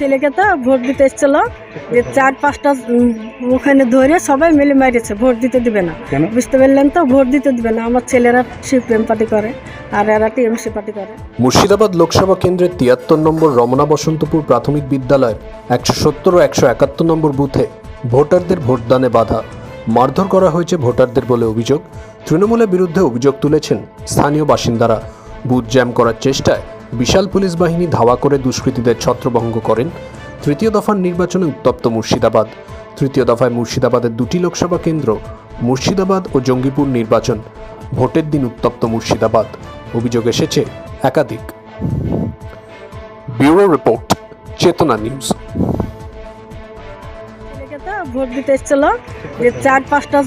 ছেলেকে তো ভোট দিতে এসেছিল। যে চার পাঁচটা ওখানে ধরে সবাই মিলে মারিয়েছে ভোট দিতে দিবে না। বুঝতে পারলেন তো ভোট দিতে দিবে না। আমার ছেলেরা সিপিএম পার্টি করে আর এরা টিএমসি পার্টি করে। মুর্শিদাবাদ লোকসভা কেন্দ্রের তিয়াত্তর নম্বর রমনা বসন্তপুর প্রাথমিক বিদ্যালয়ের একশো সত্তর ও একশো একাত্তর নম্বর বুথে ভোটারদের ভোটদানে বাধা। মারধর করা হয়েছে ভোটারদের বলে অভিযোগ। তৃণমূলের বিরুদ্ধে অভিযোগ তুলেছেন স্থানীয় বাসিন্দারা। বুথ জ্যাম করার চেষ্টায় বিশাল পুলিশ বাহিনী ধাওয়া করে দুষ্কৃতীদের ছত্রভঙ্গ করেন। তৃতীয় দফার নির্বাচনে উত্তপ্ত মুর্শিদাবাদ। তৃতীয় দফায় মুর্শিদাবাদের দুটি লোকসভা কেন্দ্র, মুর্শিদাবাদ ও জঙ্গিপুর নির্বাচন। ভোটের দিন উত্তপ্ত মুর্শিদাবাদ। অভিযোগ এসেছে একাধিক। Bureau report, Chetana news. Vote দিতে এসেছিল। যে চার পাঁচটা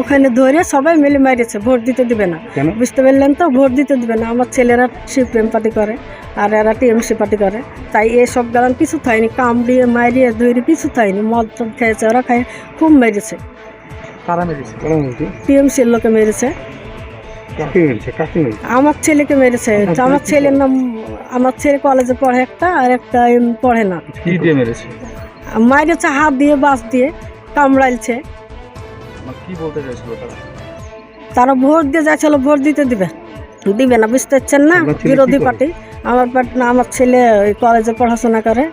ওখানে ধরে সবাই মিলে মারিয়েছে ভোট দিতে দিবে না। বুঝতে পারলেন তো ভোট দিতে দিবে না। আমার ছেলেরা সিপিএম পার্টি করে আর এরা টিএমসি পার্টি করে। তাই এসব গালান কিছু থাইনি কামড়িয়ে মারিয়ে ধরে কিছু থাইনি মদ টদ খেয়েছে ওরা খায় খুব মেরেছে। মেরেছে? মেরেছে? টিএমসির লোকে মেরেছে। মেরেছে? মেরেছে? আমার ছেলেকে মেরেছে। আমার ছেলের নাম আমার ছেলে কলেজে পড়ে একটা আর একটা পড়ে না। মেরেছে? মারিয়েছে হাত দিয়ে বাস দিয়ে কামড়াইছে। কি বলতে চাইছিল তারা? তারা ভোট দিয়ে যাচ্ছিল ভোট দিতে দিবে। দিবে না বুঝতে পারছেন না? বিরোধী পার্টি। আমার পার্টি না আমার ছেলে ওই কলেজে পড়াশোনা করে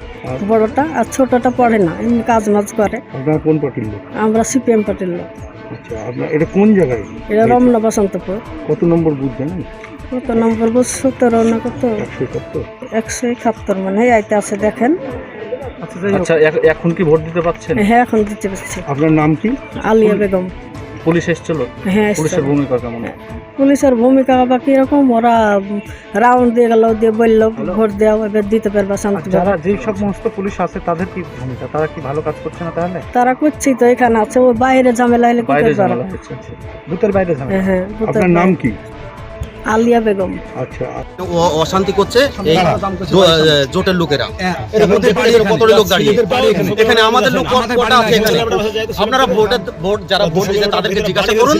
বড়টা আর ছোটটা পড়ে না এমনি কাজ মাজ করে। আপনার কোন পার্টির লোক? আমরা সিপিএম পার্টির লোক। আচ্ছা আপনার এটা কোন জায়গায়? এটা রমনা বসন্তপুর। কত নম্বর বুথ জানেন? কত নম্বর সতেরো না কত? একশো একাত্তর। একশো একাত্তর মানে আইতে আছে দেখেন। আচ্ছা এখন কি ভোট দিতে পারছেন? হ্যাঁ এখন দিতে পারছি। আপনার নাম কি? আলিয়া বেগম। পুলিশ এসেছিল? হ্যাঁ পুলিশের ভূমিকা কেমন? পুলিশের ভূমিকা বা কীরকম ওরা রাউন্ড দিয়ে গেল দিয়ে বলল ভোট দেওয়া এবার দিতে পারবা শান্তি যারা যেই সব সমস্ত পুলিশ আছে তাদের কি ভূমিকা? তারা কি ভালো কাজ করছে না তাহলে? তারা করছি তো এখানে আছে ও বাইরে ঝামেলা হলে কি বাইরে করবে ওরা? ঝামেলা করছে বুথের বাইরে ঝামেলা। হ্যাঁ হ্যাঁ আপনার নাম কি? আলিয়া বেগম। আচ্ছা ও- অশান্তি করছে এই জোটের লোকেরা। এর বাড়ির কত লোক দাঁড়িয়ে। এখানে। আমাদের লোক কটা আছে এখানে। আপনারা ভোটের ভোট যারা ভোট দিচ্ছে তাদেরকে জিজ্ঞাসা করুন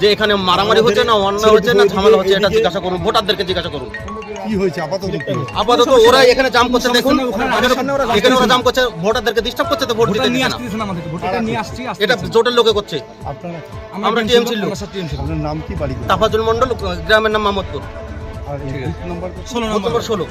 যে এখানে মারামারি হচ্ছে না অন্যায় হচ্ছে না ঝামেলা হচ্ছে এটা জিজ্ঞাসা করুন ভোটারদেরকে জিজ্ঞাসা করুন। কি হয়েছে? আপাতত কি আপাতত ওরা এখানে জাম করছে দেখুন। এখানে ওরা জাম করছে। ভোটারদেরকে ডিস্টার্ব করছে তো ভোট দিতে দিচ্ছে না। এটা জোটের লোকে করছে। আপনারা আমরা টিএমসি লোক। আপনার নাম কি বাড়ি তাফাজুল মন্ডল গ্রামের নাম মাহমুদপুর আর নাম্বার কত? বুথ নম্বর ষোলো।